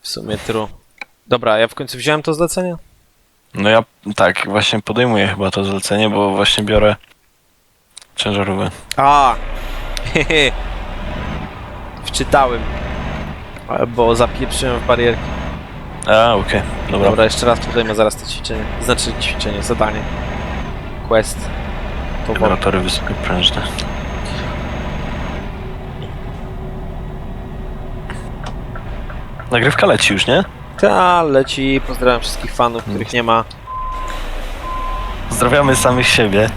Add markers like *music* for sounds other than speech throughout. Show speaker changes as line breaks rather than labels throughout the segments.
W sumie true. Dobra, ja w końcu wziąłem to zlecenie?
No ja tak, właśnie podejmuję chyba to zlecenie, bo właśnie biorę ciężarówkę.
A, hehe. *laughs* Wczytałem. Bo zapieprzyłem w barierki.
A, okej, dobra.
Dobra, jeszcze raz podejmę zaraz to ćwiczenie. Znaczy ćwiczenie, zadanie. Quest. To.
Generatory wysokoprężne. Nagrywka leci już, nie?
Ta leci. Pozdrawiam wszystkich fanów, których nie ma,
Pozdrawiamy samych siebie,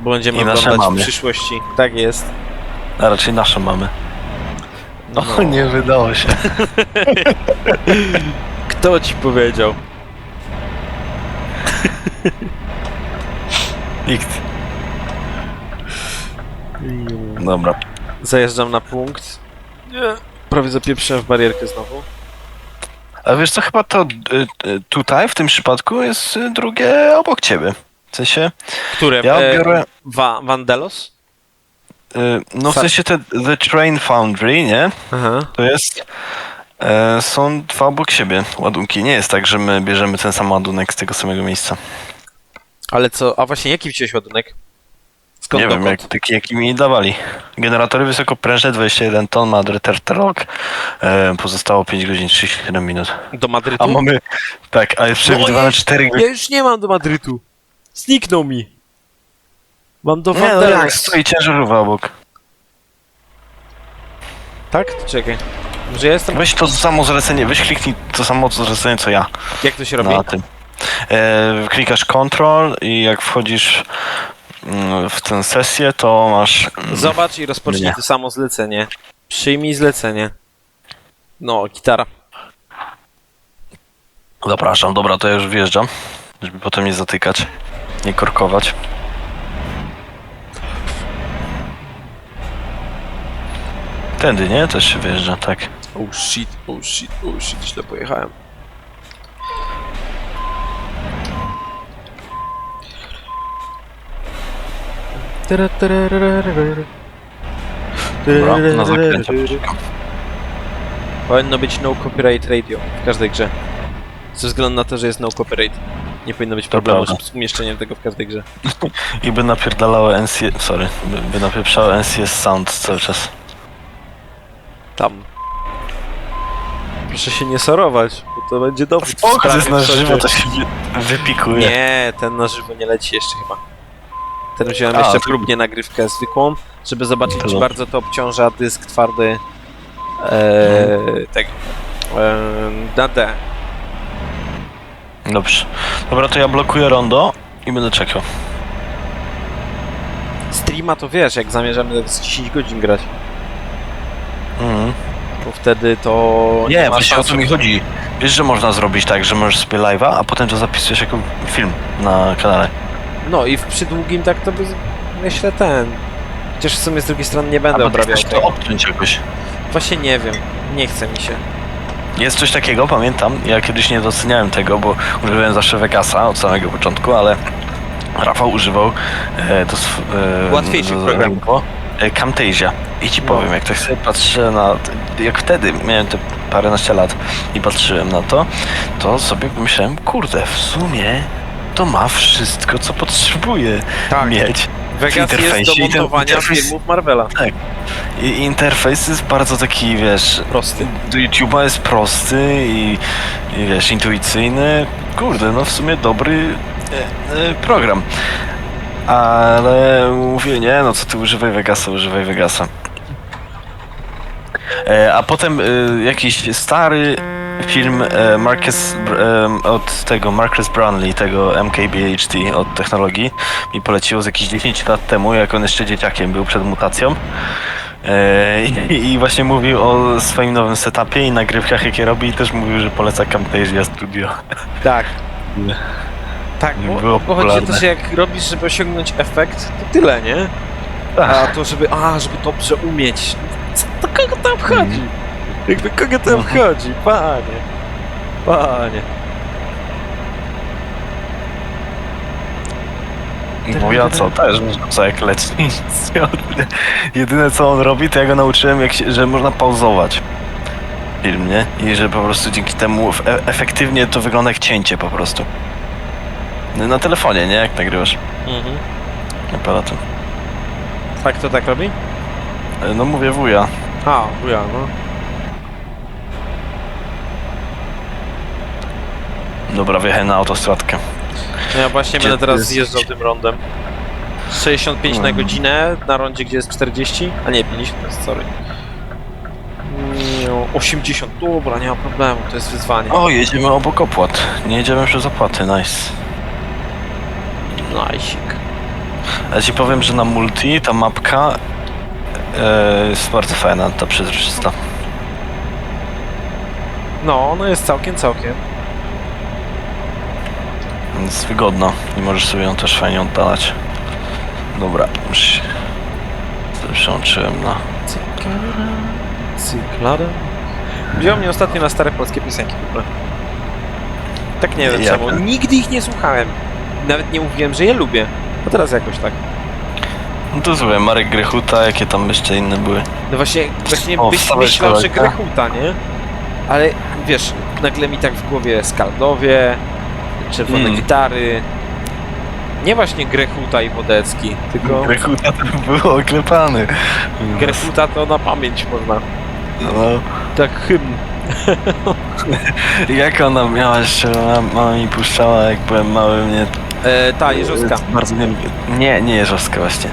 bo będziemy
I nasze
oglądać w
mamy.
przyszłości. Tak jest.
a raczej nasze mamy.
No.
O, nie wydało się. *laughs*
Kto ci powiedział? *laughs*
Nikt. Dobra.
Zajeżdżam na punkt. Nie. Prawie zapieprzyłem w barierkę znowu.
A wiesz co, chyba to y, y, tutaj, w tym przypadku, jest y, drugie obok ciebie. W sensie,
Które?
ja
E,
biorę,
Wa Vandelos?
no w sensie te The Train Foundry, nie?
Aha.
To jest, e, są dwa obok siebie ładunki. Nie jest tak, że my bierzemy ten sam ładunek z tego samego miejsca.
Ale co, a właśnie jaki wziąłeś ładunek? Skąd
nie wiem, jak, jaki mi dawali. Generatory wysokoprężne 21 ton, Madrid Terterok. E, pozostało 5 godzin 37 minut.
Do Madrytu?
A mamy, tak, a jest przewidywane
No,
4
Ja
godziny.
już nie mam do Madrytu. Zniknął mi. Mam do
Nie, no jak stoi ciężarówka obok.
Tak? To czekaj. Może ja jestem...
Weź to samo zlecenie, weź kliknij to samo zlecenie co ja
Jak to się robi?
na tym. E, klikasz Control i jak wchodzisz w tę sesję, to masz... mm,
Zobacz i rozpocznij
Nie.
to samo zlecenie. Przyjmij zlecenie. No, gitara.
Zapraszam, dobra, to ja już wjeżdżam, żeby potem nie zatykać, nie korkować. Tędy, nie? Też się wjeżdża, tak.
Oh shit, oh shit, oh shit, źle pojechałem.
Dobra, na zakręcie poczekam.
Powinno być no copyright radio w każdej grze. Ze względu na to, że jest no copyright. Nie powinno być problemu
prawda.
z umieszczeniem tego w każdej grze. *laughs*
I by napierdalało NCS, sorry, by, by napieprzało NCS Sound cały czas.
Tam. Proszę się nie sorować, bo to będzie w
Spoko, to jest na żywo, to się wy- wypikuje.
Nie, ten na żywo nie leci jeszcze chyba. Ten wziąłem
A,
jeszcze
to-
próbnie nagrywkę zwykłą, żeby zobaczyć, czy bardzo to obciąża dysk twardy e, tego. E, na D.
Dobrze. Dobra, to ja blokuję rondo i będę czekał.
Streama to wiesz, jak zamierzamy z 10 godzin grać,
Mhm.
bo wtedy to
Nie,
ma
właśnie o to mi chodzi. Wiesz, że można zrobić tak, że możesz sobie live'a, a potem to zapisujesz jako film na kanale.
No i w przydługim tak to by, myślę ten. Chociaż w sumie z drugiej strony nie będę
Albo
obrabiał
chcesz to
tego.
obciąć jakoś.
Właśnie nie wiem, nie chce mi się.
Jest coś takiego, pamiętam, ja kiedyś nie doceniałem tego, bo używałem zawsze Vegasa od samego początku, ale Rafał używał e, do sw- e,
Łatwiejszych
do-
programów.
e, Camtasia. I ci
No.
powiem, jak tak sobie patrzę na... Jak wtedy miałem te paręnaście lat i patrzyłem na to, to sobie pomyślałem, kurde, w sumie to ma wszystko, co potrzebuje
Tak.
mieć.
Vegas jest
interfejsie
do
i ten
montowania
interfejs-
filmów Marvela.
I interfejs jest bardzo taki, wiesz,
Prosty.
do YouTube'a jest prosty i, i wiesz, intuicyjny. Kurde, no w sumie dobry e, e, program. Ale mówię, nie, no co ty używaj Vegasa, używaj Vegasa. E, a potem e, jakiś stary film e, Marcus, e, od tego Marcus Brownlee, tego MKBHD od technologii mi poleciło z jakieś 10 lat temu, jak on jeszcze dzieciakiem był przed mutacją. E, I, I właśnie mówił o swoim nowym setupie i nagrywkach, jakie robi i też mówił, że poleca Camtasia Studio.
Tak. Tak, bo,
było
bo chodzi o to, że jak robisz, żeby osiągnąć efekt, to tyle, nie? A to, żeby, a, żeby dobrze umieć. Co to kogo to obchodzi? Jakby kogo to obchodzi? Panie. Panie.
Bo ja co, też co jak leci. *laughs* Jedyne co on robi, to ja go nauczyłem, jak się, że można pauzować. film, nie? I że po prostu dzięki temu e efektywnie to wygląda jak cięcie po prostu. No, Na telefonie, nie? Jak nagrywasz
Mhm.
aparatem.
Tak to tak robi?
E, No mówię wuja.
A, buja, no.
Dobra, wjechałem na autostradkę.
No Ja właśnie
Gdzie
będę teraz zjeżdżał tym rondem. 65 na
Mhm.
godzinę, na rondzie gdzie jest 40, a nie 50, to jest sorry. No, 80, dobra, nie ma problemu, to jest wyzwanie.
O, jedziemy obok opłat. Nie jedziemy przez opłaty, nice.
Najsik.
Ja ci powiem, że na multi ta mapka e, jest bardzo fajna, ta przezroczysta.
No, no jest całkiem, całkiem.
Jest wygodna i możesz sobie ją też fajnie oddalać. Dobra, już się przełączyłem na...
Cyklara, cyklara. Wziął mnie ostatnio na stare polskie piosenki w ogóle. Tak nie wiem czemu. Nigdy ich nie słuchałem. Nawet nie mówiłem, że je lubię. A teraz jakoś tak.
No to słuchaj, Marek Grechuta, jakie tam jeszcze inne były.
No właśnie, właśnie
O,
byś myślał, że. Grechuta, nie? Ale wiesz, nagle mi tak w głowie Skaldowie, czerwone
Mm.
gitary. Nie właśnie Grechuta i Wodecki, tylko
Grechuta to był oklepany.
Grechuta to na pamięć można.
No.
Tak hymn. *laughs*
Jak ona miała jeszcze, mama, mama mi puszczała, jak byłem mały, mnie...
E, ta, Jeżowska.
Bardzo nie lubię. Nie, nie Jeżowska właśnie.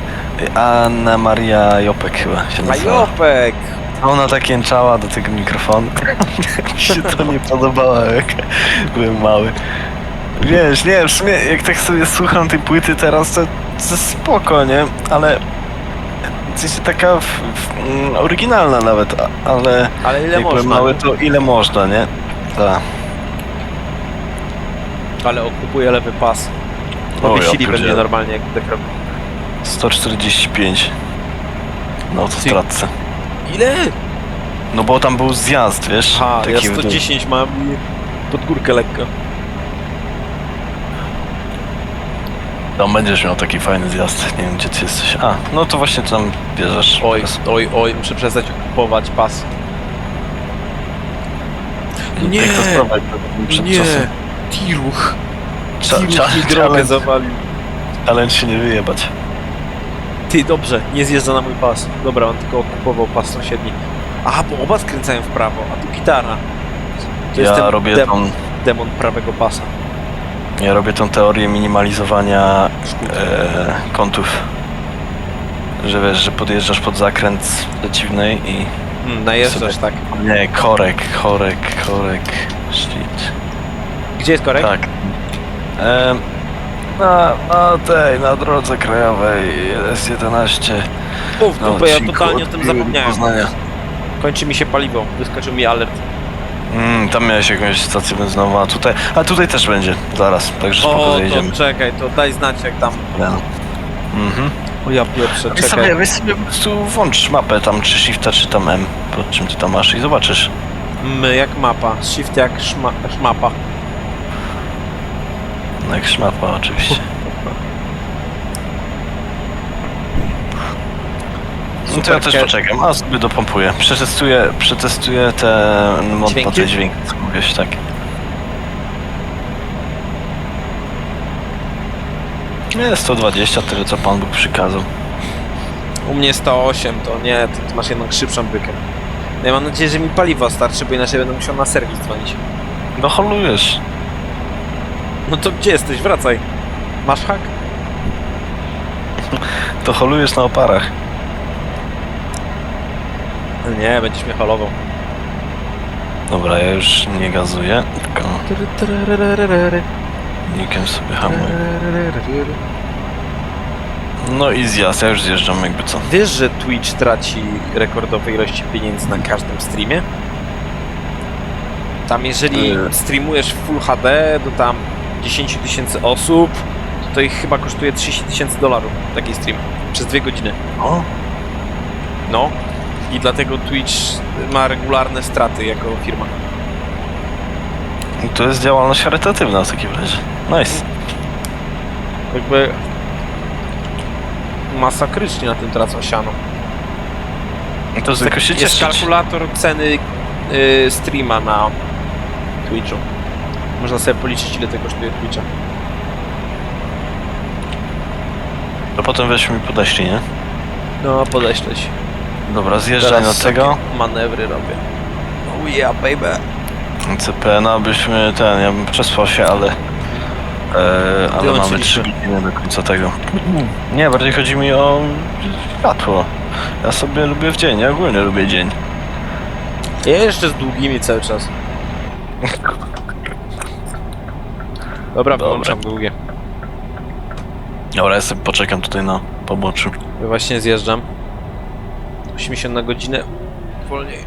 Anna Maria Jopek chyba się nazywała.
Majopek!
Ona tak jęczała do tego mikrofonu. *laughs* Mi się to nie podobało, jak byłem mały. Wiesz, nie, w sumie jak tak sobie słucham tej płyty teraz, to, to spoko, nie? Ale... Sensie taka w, w, mm, oryginalna nawet, ale
Ale ile
jak byłem
można?
mały, to ile można, nie? Tak.
Ale okupuje lewy pas.
Ja
Powiesili będzie
pierdzielę.
normalnie jak robi.
145 na autostradce.
Ile?
No bo tam był zjazd, wiesz?
Aha, ja
w dół.
110 mam i pod górkę lekko.
Tam będziesz miał taki fajny zjazd. Nie wiem, gdzie ty jesteś. A, no to właśnie tam bierzesz.
Oj, oj, oj, muszę przestać okupować pas. Nie,
Jak to sprawdzać przed
nie,
czasem.
Tiruch.
Cza-
Tiruch mi drogę zawalił.
Się nie wyjebać.
Ty, dobrze, nie zjeżdża na mój pas. Dobra, on tylko okupował pas sąsiedni. Aha, bo oba skręcają w prawo, a tu gitara. To
Ja robię,
dem-
tą,
demon prawego pasa.
Ja robię tą teorię minimalizowania e, kątów. Że wiesz, że podjeżdżasz pod zakręt przeciwnej i...
Hmm, najeżdżasz, tak.
Nie, korek, korek, korek, shit.
Gdzie jest korek?
Tak. Em, na, na tej, na drodze krajowej S11.
Uf,
na
dupę, ja
odcinku
totalnie o
od
tym
Piły do
zapomniałem.
Poznania.
Kończy mi się paliwo, wyskoczył mi alert.
Mm, tam miałeś jakąś stację benzynową, a tutaj, a tutaj też będzie, zaraz, także spoko
O,
zajedziemy.
to czekaj, to daj znać jak tam.
Ja. Mhm.
O ja pierwsze,
Weź
czekaj.
sobie, weź sobie po prostu włącz mapę tam, czy shifta, czy tam M, pod czym ty tam masz i zobaczysz.
My jak mapa, shift jak szma, szmapa.
No jak szmapa oczywiście. No to ja też poczekam, a sobie dopompuję. Przetestuję, przetestuję te mod
Dźwięki?
te dźwięki, co mówiłeś, tak. Nie, 120, tyle co Pan Bóg przykazał.
U mnie 108, to nie, ty masz jednak szybszą bykę. No Ja mam nadzieję, że mi paliwo starczy, bo inaczej będę musiał na serwis dzwonić.
No holujesz.
No to gdzie jesteś? Wracaj. Masz hak?
To holujesz na oparach.
Nie, będziesz mnie holował.
Dobra, ja już nie gazuję, tylko nikiem sobie hamuję. No i zjazd, ja już zjeżdżam jakby co.
Wiesz, że Twitch traci rekordowe ilości pieniędzy na każdym streamie? Tam jeżeli
Yy.
streamujesz w Full HD do tam 10 tysięcy osób, to ich chyba kosztuje 30 tysięcy dolarów taki stream przez dwie godziny.
O,
No. I dlatego Twitch ma regularne straty jako firma.
to jest działalność charytatywna w takim razie. Nice.
Jakby masakrycznie na tym tracą siano.
To tylko się
jest
cieszyć.
kalkulator ceny y, streama na Twitchu. Można sobie policzyć ile to kosztuje Twitcha.
To potem weź mi podeślij, nie?
No, podeślę ci.
Dobra, zjeżdżaj na tego.
takie manewry robię. Oh yeah, baby.
CPN-a byśmy ten, ja bym przespał się, ale... E, ale mamy
Wyłączyliśmy.
3 godziny do końca tego. Nie, bardziej chodzi mi o światło. Ja sobie lubię w dzień, ja ogólnie lubię dzień.
Ja jeszcze z długimi cały czas. Dobra, wyłączam długie.
Dobra, ja sobie poczekam tutaj na poboczu.
Ja właśnie zjeżdżam. 80 na godzinę. Wolniej.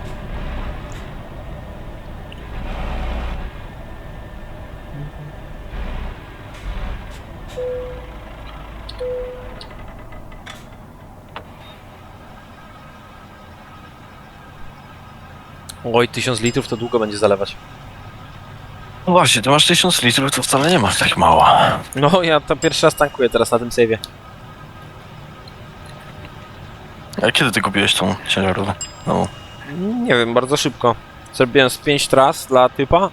Oj, 1000 litrów to długo będzie zalewać.
No właśnie, ty masz 1000 litrów, to wcale nie masz tak mało.
No, ja to pierwszy raz tankuję teraz na tym save'ie.
A kiedy ty kupiłeś tą ciężarówkę? No.
Nie wiem, bardzo szybko. Zrobiłem z 5 tras dla typa.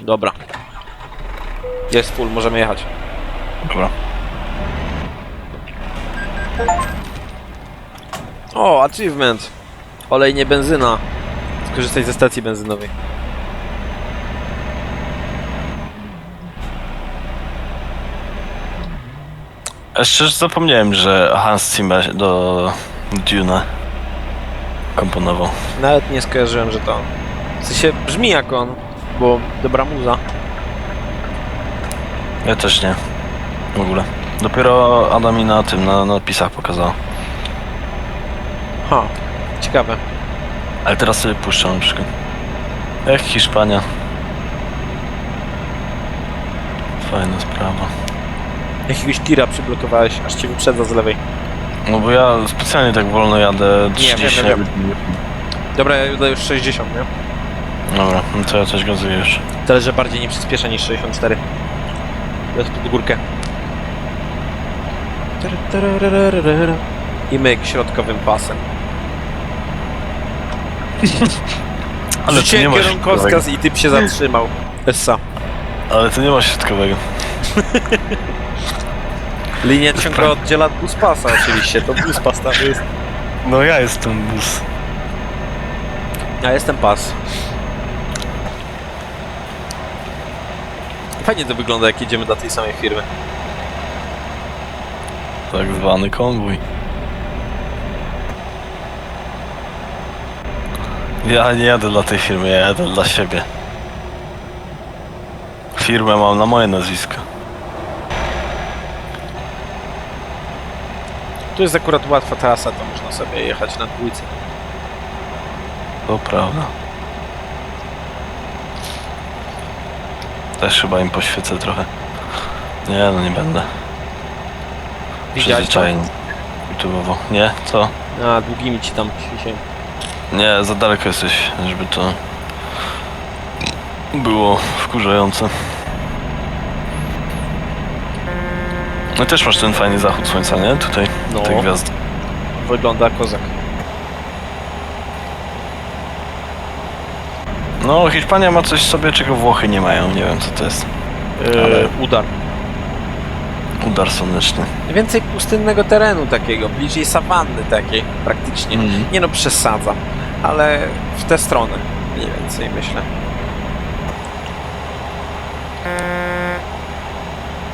Dobra. Jest full, możemy jechać.
Dobra.
O, achievement! Olej nie benzyna. Skorzystaj ze stacji benzynowej.
Ja szczerze zapomniałem, że Hans Zimmer do Dune komponował.
Nawet nie skojarzyłem, że to on. W sensie brzmi jak on, bo dobra muza.
Ja też nie. W ogóle. Dopiero Adam mi na tym, na napisach pokazał.
Ha, ciekawe.
Ale teraz sobie puszczam na przykład. Jak Hiszpania. Fajna sprawa.
Jakiegoś tira przyblokowałeś, aż cię wyprzedza z lewej.
No bo ja specjalnie tak wolno jadę 30
wiem. Dobra, ja daję już 60, nie?
Dobra, no to ja coś gazuję już.
Tyle, że bardziej nie przyspiesza niż 64. Lecę pod górkę. I myk środkowym pasem. *laughs*
Ale tu
Rzuciłem
nie
kierunkowskaz i typ się zatrzymał. Essa.
Ale to nie ma środkowego. *laughs*
Linia ciągle oddziela bus pasa oczywiście, to bus pas tam jest.
No ja jestem bus.
Ja jestem pas. Fajnie to wygląda jak jedziemy do tej samej firmy.
Tak zwany konwój. Ja nie jadę dla tej firmy, ja jadę dla siebie. Firmę mam na moje nazwisko.
Tu jest akurat łatwa trasa, to można sobie jechać na dwójce.
To prawda. Też chyba im poświecę trochę. Nie, no nie będę.
Widziałeś to?
Przyzwyczajeni. YouTube'owo. Nie? Co?
A, długimi ci tam świeciłem.
Nie, za daleko jesteś, żeby to było wkurzające. No też masz ten fajny zachód słońca, nie? Tutaj,
No.
te gwiazdy.
Wygląda kozak.
No, Hiszpania ma coś w sobie, czego Włochy nie mają. Nie wiem, co to jest.
Yy,
Ale-
Udar.
Udar słoneczny.
Więcej pustynnego terenu takiego, bliżej sawanny takiej praktycznie.
Mhm.
Nie no, przesadzam, ale w tę stronę mniej więcej myślę.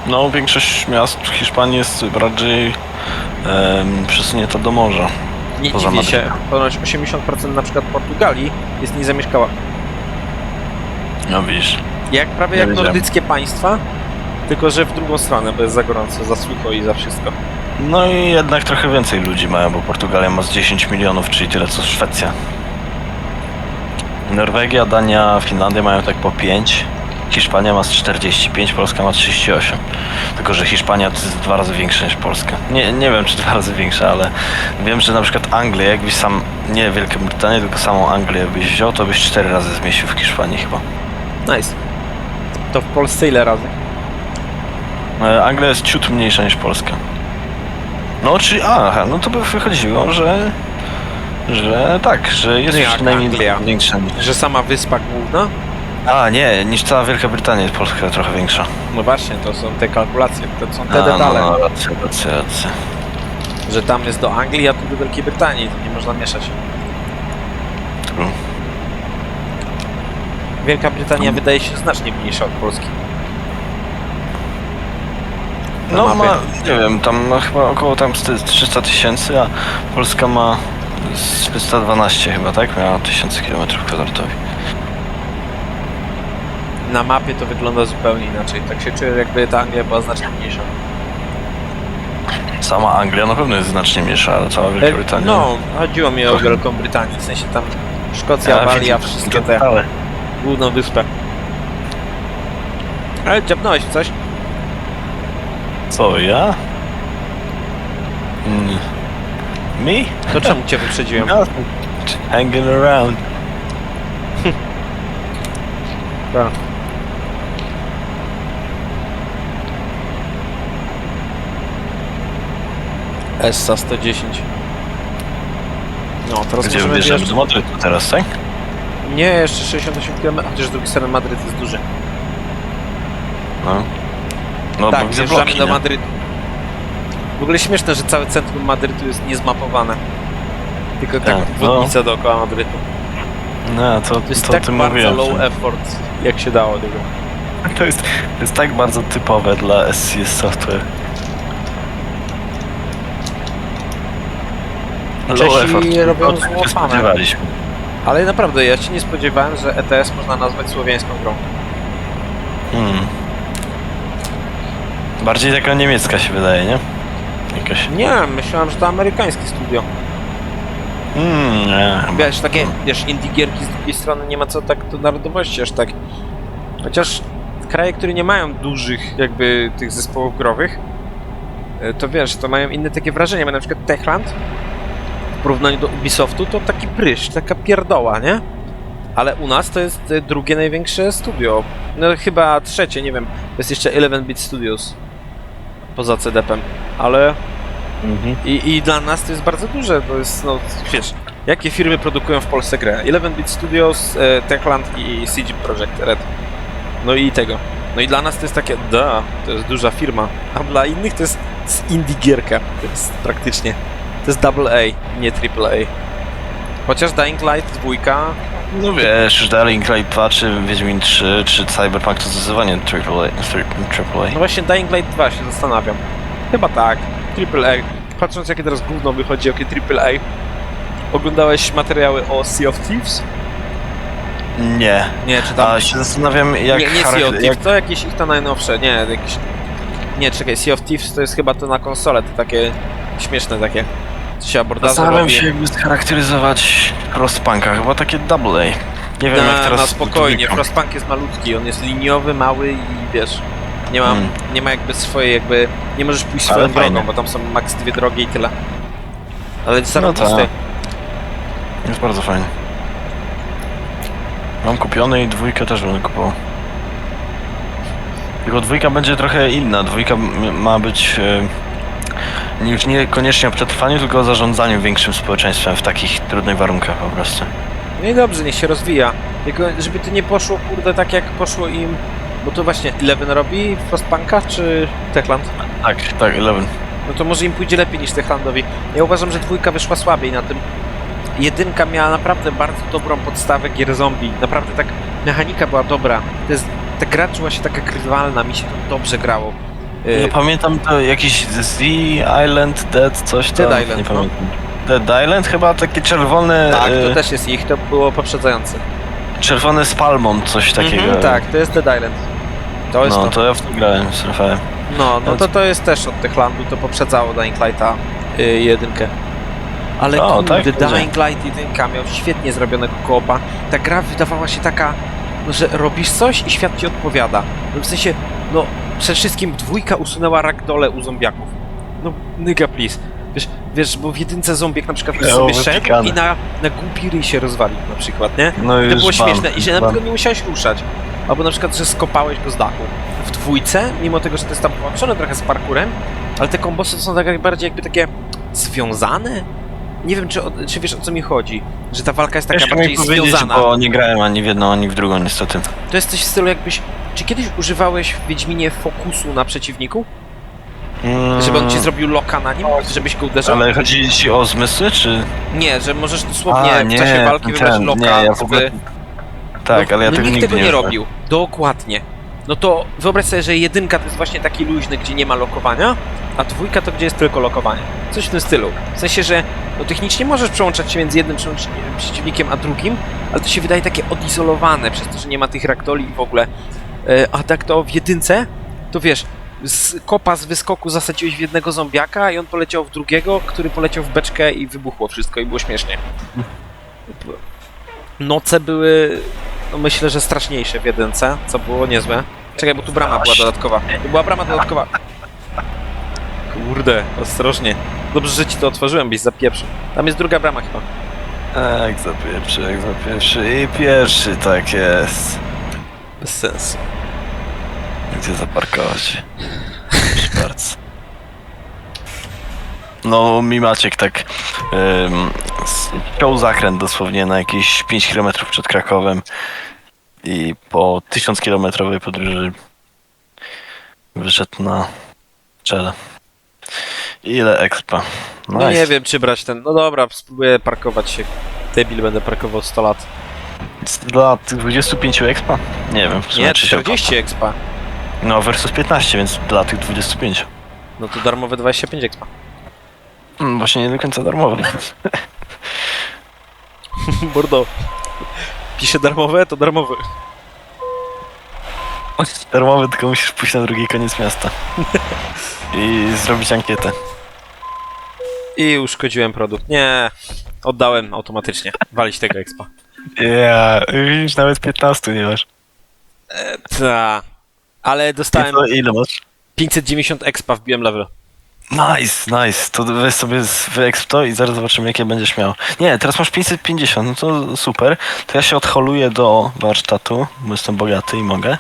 No, większość miast w Hiszpanii jest bardziej em, przesunięta do morza.
Nie
Poza
dziwię się, ponoć 80% na przykład Portugalii jest niezamieszkała.
No widzisz.
Jak prawie
Nie
jak
wiedziałem.
nordyckie państwa, tylko że w drugą stronę, bo jest za gorąco, za sucho i za wszystko.
No i jednak trochę więcej ludzi mają, bo Portugalia ma z 10 milionów, czyli tyle co Szwecja. Norwegia, Dania, Finlandia mają tak po 5. Hiszpania ma z 45, Polska ma 38. Tylko, że Hiszpania to jest dwa razy większa niż Polska. Nie, nie wiem, czy dwa razy większa, ale wiem, że na przykład Anglię, jakbyś sam, nie Wielką Brytanię, tylko samą Anglię byś wziął, to byś 4 razy zmieścił w Hiszpanii chyba.
Nice. To w Polsce ile razy?
E, Anglia jest ciut mniejsza niż Polska. No, czyli, aha, no to by wychodziło, że, że tak, że jest
jak
przynajmniej
Anglia?
większa niż...
Że sama wyspa główna?
A, nie, niż cała Wielka Brytania jest Polska trochę większa.
No właśnie, to są te kalkulacje, to są te
A,
detale.
No, no, racja, racja, racja.
Że tam jest do Anglii, a tu do Wielkiej Brytanii, to nie można mieszać.
True.
Wielka Brytania wydaje się znacznie mniejsza od Polski. Na
No
mapie.
ma, nie wiem, tam ma chyba około tam 300 tysięcy, a Polska ma z 312 chyba, tak? Miała 1000 km kwadratowych.
Na mapie to wygląda zupełnie inaczej. Tak się czuję, jakby ta Anglia była znacznie mniejsza.
Sama Anglia na pewno jest znacznie mniejsza, ale cała Wielka
E,
Brytania...
No, chodziło mi o Wielką Brytanię, w sensie tam Szkocja,
Ja
Walia,
widzę,
wszystkie te
Ale...
główną wyspę. Ale dziabnąłeś w coś?
Co, ja? Mm. Me?
To czemu cię wyprzedziłem?
Just Hanging around. *laughs*
Tak. Essa 110. No, teraz
Gdzie
możemy wjeżdżać.
Do Madrytu teraz, tak?
Nie, jeszcze 68 km, chociaż z drugiej strony Madryt jest duży.
No. No,
tak,
widzę
wjeżdżamy
bloki,
do
nie?
Madrytu. W ogóle śmieszne, że całe centrum Madrytu jest niezmapowane. Tylko tak
Tak,
wodnica dookoła Madrytu.
No, to,
To jest
to
tak
ty
bardzo
mówiłem.
low effort, jak się dało tego. *laughs*
To jest, to jest tak bardzo typowe dla SCS Software.
Czesi robią
spodziewaliśmy.
Ale naprawdę, ja się nie spodziewałem, że ETS można nazwać słowiańską grą.
Hmm. Bardziej taka niemiecka się wydaje, nie? Jakaś...
Nie, myślałem, że to amerykańskie studio.
Hmm, nie.
Wiesz, takie, wiesz, indie gierki z drugiej strony nie ma co tak do narodowości aż tak. Chociaż kraje, które nie mają dużych jakby tych zespołów growych, e, to wiesz, to mają inne takie wrażenie, bo na przykład Techland porównaniu do Ubisoftu to taki prysz, taka pierdoła, nie? Ale u nas to jest e, drugie największe studio. No chyba trzecie, nie wiem. To jest jeszcze 11-bit Studios. Poza CDP-em. Ale
Mhm.
i, I dla nas to jest bardzo duże, to jest, no wiesz, jakie firmy produkują w Polsce grę? 11-bit Studios, e, Techland i CG Projekt Red. No i tego. No i dla nas to jest takie, da, to jest duża firma, a dla innych to jest z indie gierka, to jest praktycznie. To jest double A, nie triple A. Chociaż Dying Light 2,
No wiesz, już Dying Light 2, czy Wiedźmin 3, czy Cyberpunk to zdecydowanie AAA. AAA.
no właśnie Dying Light 2 się zastanawiam. Chyba tak, triple A. Patrząc jakie teraz gówno wychodzi, jakie triple A. Oglądałeś materiały o Sea of Thieves?
Nie.
Nie, czy tam...
A się zastanawiam jak...
nie, nie Sea of Thieves, to jakieś ich to najnowsze, nie, jakieś... Nie, czekaj, Sea of Thieves to jest chyba to na konsolę, to takie śmieszne takie, się
Zastanawiam
robi.
się jakby scharakteryzować Frostpunka, chyba takie double A. Nie wiem jak
na,
teraz...
na spokojnie,
dwójką.
Frostpunk jest malutki, on jest liniowy, mały i wiesz, nie ma,
Hmm.
nie ma jakby swojej jakby, nie możesz pójść
Ale
swoją drogą, bo tam są max dwie drogi i tyle. Ale jest
No
zarobisty.
tak. Jest bardzo fajny. Mam kupiony i dwójkę też będę kupował. Tylko dwójka będzie trochę inna. Dwójka m- ma być e, już niekoniecznie o przetrwaniu, tylko o zarządzaniu większym społeczeństwem w takich trudnych warunkach po prostu.
No i dobrze, niech się rozwija. Tylko żeby to nie poszło, kurde, tak jak poszło im, bo to właśnie Eleven robi Frostpunka, czy Techland?
Tak, tak, Eleven.
no to może im pójdzie lepiej niż Techlandowi. Ja uważam, że dwójka wyszła słabiej na tym. Jedynka miała naprawdę bardzo dobrą podstawę gier zombie. Naprawdę tak, mechanika była dobra. To jest, ta gra czuła się taka grywalna, mi się to dobrze grało. Y,
Ja pamiętam to jakiś Z Island, Dead, coś tam.
Dead Island,
nie
no.
pamiętam. Dead Island chyba takie czerwone.
tak, to
e,
też jest ich, to było poprzedzające.
Czerwone z palmą, coś takiego.
Mhm, tak, to jest Dead Island. To jest
No
to.
to ja w to grałem, surfałem.
No, no to to jest też od Techlandu, to poprzedzało Dying Lighta y, jedynkę. Ale
O,
kurde,
tak?
Dying Light 1 miał świetnie zrobionego koopa. Ta gra wydawała się taka, no, że robisz coś i świat ci odpowiada. No, w sensie, no przede wszystkim dwójka usunęła ragdole u zombiaków. No nigga please. Wiesz, wiesz, bo w jedynce zombiek na przykład
No,
sobie szedł i na, na głupi ryj się rozwalił na przykład, nie?
No
To
już
było
mam,
śmieszne i że
mam.
nawet go nie musiałeś ruszać. Albo na przykład, że skopałeś go z dachu. W dwójce, mimo tego, że to jest tam połączone trochę z parkurem, Ale te kombosy to są tak jak bardziej jakby takie związane? Nie wiem, czy, o- czy wiesz o co mi chodzi. Że ta walka jest taka
Ciężko
bardziej
mi powiedzieć,
związana.
bo nie grałem ani w jedną, ani w drugą niestety.
To jest coś w stylu jakbyś... Czy kiedyś używałeś w Wiedźminie fokusu na przeciwniku?
Mm,
Żeby on ci zrobił loka na nim? Żebyś go uderzył?
Ale chodzi ci o zmysły, czy...
Nie, że możesz dosłownie
A,
w
nie,
czasie walki
ten,
wybrać loka,
nie, ja w
żeby-
ogóle... Tak,
no,
ale ja
no
tego
nikt
nigdy
tego nie,
użyłem.
robił. Dokładnie. No to wyobraź sobie, że jedynka to jest właśnie taki luźny, gdzie nie ma lokowania, a dwójka to gdzie jest tylko lokowanie. Coś w tym stylu. W sensie, że no technicznie możesz przełączać się między jednym przeciwnikiem a drugim, ale to się wydaje takie odizolowane przez to, że nie ma tych raktoli i w ogóle. E, A tak to w jedynce, to wiesz, z kopa z wyskoku zasadziłeś w jednego zombiaka i on poleciał w drugiego, który poleciał w beczkę i wybuchło wszystko i było śmiesznie. Noce były, no myślę, że straszniejsze w jedynce, co było niezłe. Czekaj, bo tu brama była dodatkowa. Tu była brama dodatkowa. Kurde, ostrożnie. Dobrze, że ci to otworzyłem, byś zapieprzył. Tam jest druga brama chyba.
Jak za pierwszy, jak za pierwszy i pierwszy, tak jest.
Bez sensu.
Gdzie zaparkować? Proszę bardzo. No, mi Maciek tak um, ściął zakręt dosłownie na jakieś 5 km przed Krakowem i po 1000 kilometrowej podróży wyszedł na czele. Ile expa.
No
Nice.
nie wiem, czy brać ten. No dobra, spróbuję parkować się. Debil będę parkował 100 lat.
Dla tych 25 expa? Nie wiem. w sumie,
Nie,
czy się
40 expa.
opłaca. No versus 15, więc dla tych 25.
No to darmowe 25 expa.
Mm, Właśnie nie do końca darmowe. *laughs*
Bordo. Pisze darmowe, to darmowe.
Darmowy, tylko musisz pójść na drugi koniec miasta. I zrobić ankietę.
I uszkodziłem produkt. Nie, oddałem automatycznie. Walić tego expa.
Ja, widzisz, nawet 15 nie masz.
Ta. Ale dostałem
ile masz?
590 expa, wbiłem level.
Nice, nice. To weź sobie z- wyexp to i zaraz zobaczymy, jakie będziesz miał. Nie, teraz masz 550, no to super. To ja się odholuję do warsztatu, bo jestem bogaty i mogę.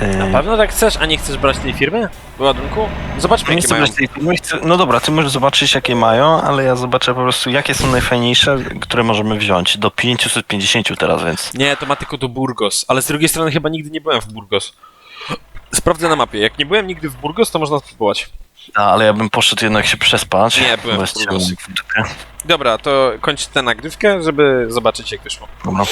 Na
Yy,
pewno tak chcesz, a nie chcesz brać tej firmy? W ładunku? Zobaczmy,
nie
jakie
chcę
mają.
brać tej firmy, chcę- No dobra, ty możesz zobaczyć, jakie mają, ale ja zobaczę po prostu, jakie są najfajniejsze, które możemy wziąć. Do 550 teraz, więc.
Nie, to ma tylko do Burgos, ale z drugiej strony chyba nigdy nie byłem w Burgos. Sprawdzę na mapie. Jak nie byłem nigdy w Burgos, to można spróbować.
A, ale ja bym poszedł jednak się przespać.
Nie, byłem
bo w dupie.
Dobra, to kończ tę nagrywkę, żeby zobaczyć jak wyszło.
Dobra.